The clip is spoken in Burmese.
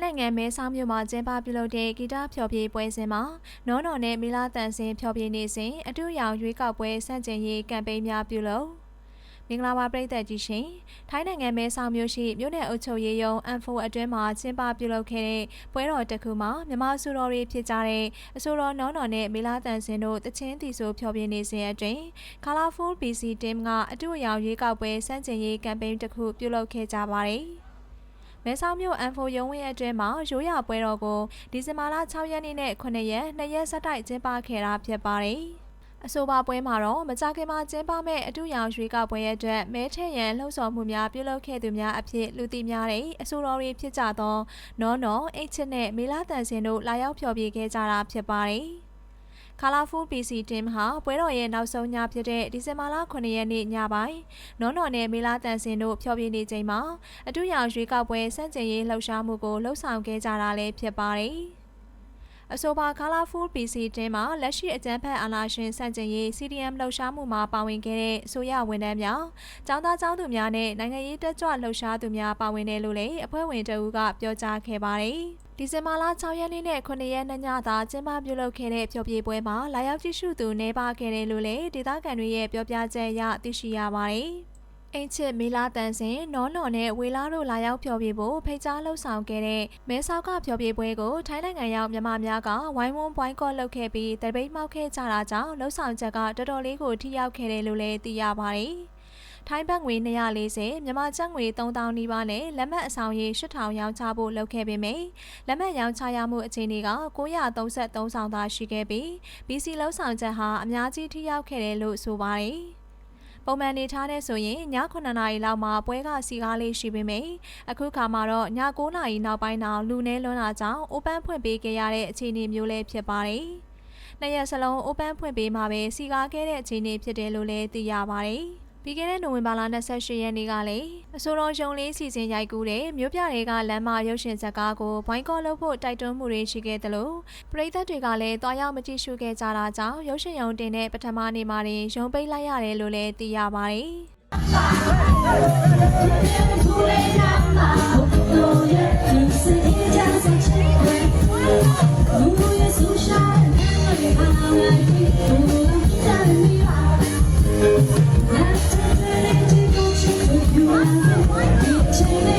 င်းနိုင်ငံမဲဆောက်မြို့မှာကျင်းပပြုလုပ်တဲ့ဂီတဖျော်ဖြေပွဲစဉ်မှာနော်နော်နဲ့မီလာတန်စင်ဖျော်ဖြေနေစဉ်အတူရောင်ရွေးကောက်ပွဲစန့်ကျင်ရေးကမ်ပိန်းများပြုလုပ်မင်္ဂလာပါပရိသတ်ကြီးရှင်ထိုင်းနိုင်ငံမဲဆောက်မြို့ရှိမြို့နယ်အုပ်ချုပ်ရေးရုံး M4 အတွင်းမှာကျင်းပပြုလုပ်ခဲ့တဲ့ပွဲတော်တစ်ခုမှာမြန်မာစုတော်တွေဖြစ်ကြတဲ့အဆိုတော်နော်နော်နဲ့မီလာတန်စင်တို့တချင်းတီဆိုဖျော်ဖြေနေစဉ်အတွင်း Colorful BC Team ကအတူရောင်ရွေးကောက်ပွဲစန့်ကျင်ရေးကမ်ပိန်းတစ်ခုပြုလုပ်ခဲ့ကြပါတယ် မဲဆောက်မြို့ M4 ရုံးဝင်းအတွင်းမှာရိုးရာပွဲတော်ကိုဒီဇင်ဘာလ6ရက်နေ့နဲ့9ရက်2ရက်ဆက်တိုက်ကျင်းပခဲ့တာဖြစ်ပါတယ်။အဆိုပါပွဲမှာတော့မကြခင်မှာကျင်းပမဲ့အတူရောင်ရွေးကောက်ပွဲရဲ့အတွက်မဲထည့်ရန်လှုံ့ဆော်မှုများပြုလုပ်ခဲ့သူများအဖြစ်လူသိများတဲ့အဆိုတော်တွေဖြစ်ကြသောနော်နော်အိတ်ချစ်နဲ့မေလာတန်စင်တို့လာရောက်ဖျော်ဖြေခဲ့ကြတာဖြစ်ပါတယ်။ Colorful PC Team ဟာပွဲတော်ရဲ့နောက်ဆုံးညဖြစ်တဲ့ဒီဇင်ဘာလ9ရက်နေ့ညပိုင်းနော်နော်နဲ့မေလာတန်စင်တို့ဖျော်ဖြေနေချိန်မှာအတူရောင်ရွေးကောက်ပွဲစန့်ကျင်ရေးလှုပ်ရှားမှုကိုလှုပ်ဆောင်ခဲ့ကြတာလည်းဖြစ်ပါတယ်။ အဆိုပါ Colorful PC တင်းမှာလက်ရှိအကြမ်းဖက်အာဏာရှင်စန့်ကျင်ရေး CDM လှုပ်ရှားမှုမှာပါဝင်ခဲ့တဲ့အစိုးရဝန်ထမ်းများ၊ចောင်းသားចောင်းသူများနဲ့နိုင်ငံရေးတက်ကြွလှုပ်ရှားသူများပါဝင်တယ်လို့လည်းအဖွဲ့ဝင်တအူးကပြောကြားခဲ့ပါတယ်။ဒီဇင်ဘာလ6ရက်နေ့နဲ့9ရက်နေ့ညသာကျင်းပပြုလုပ်ခဲ့တဲ့ဖျော်ဖြေပွဲမှာလာရောက်ကြည့်ရှုသူနေပါခဲ့တယ်လို့လည်းဒေသခံတွေရဲ့ပြောပြချက်အရသိရှိရပါတယ်။ အင်ချစ်မီလာတန်စင်နော်နော်နဲ့ဝေလာတို့လာရောက်ဖျော်ဖြေဖို့ဖိတ်ကြားလှုပ်ဆောင်ခဲ့တဲ့မဲဆောက်ကဖျော်ဖြေပွဲကိုထိုင်းနိုင်ငံရောက်မြန်မာများကဝိုင်းဝန်းပွိုင်းကော့လုပ်ခဲ့ပြီးတပိတ်မောက်ခဲ့ကြတာကြောင့်လှုပ်ဆောင်ချက်ကတော်တော်လေးကိုထိရောက်ခဲ့တယ်လို့လည်းသိရပါတယ်။ထိုင်းဘတ်ငွေ240မြန်မာကျပ်ငွေ3000နီးပါးနဲ့လက်မှတ်အဆောင်ရေ8000ရောင်းချဖို့လုပ်ခဲ့ပေမယ့်လက်မှတ်ရောင်းချရမှုအခြေအနေက933ဆောင်သာရှိခဲ့ပြီး BC လောက်ဆောင်ချက်ဟာအများကြီးထိရောက်ခဲ့တယ်လို့ဆိုပါတယ် ပုံမှန်နေထားတဲ့ဆိုရင်ည9နာရီလောက်မှပွဲကစီကားလေးရှိပေမယ့်အခုခါမှာတော့ည9နာရီနောက်ပိုင်းတော့လူနေလွန်းတာကြောင့် open ဖွင့်ပေးခဲ့ရတဲ့အခြေအနေမျိုးလည်းဖြစ်ပါတယ်။နှစ်ရက်စလုံး open ဖွင့်ပေးမှာပဲစီကားခဲ့တဲ့အခြေအနေဖြစ်တယ်လို့လည်းသိရပါတယ်။ ပြီးခဲ့တဲ့နိုဝင်ဘာလ28ရက်နေ့ကလည်းအစိုးရရုံလေးစီစဉ်ရိုက်ကူးတဲ့မြို့ပြတွေကလမ်းမရုပ်ရှင်ဇာတ်ကားကိုဘိုင်းကော့လုပ်ဖို့တိုက်တွန်းမှုတွေရှိခဲ့သလိုပရိသတ်တွေကလည်းတွားရောက်မကြည့်ရှုခဲ့ကြတာကြောင့်ရုပ်ရှင်ရုံတင်တဲ့ပထမနေ့မှာတင်ရုံပိတ်လိုက်ရတယ်လို့လည်းသိရပါတယ် change.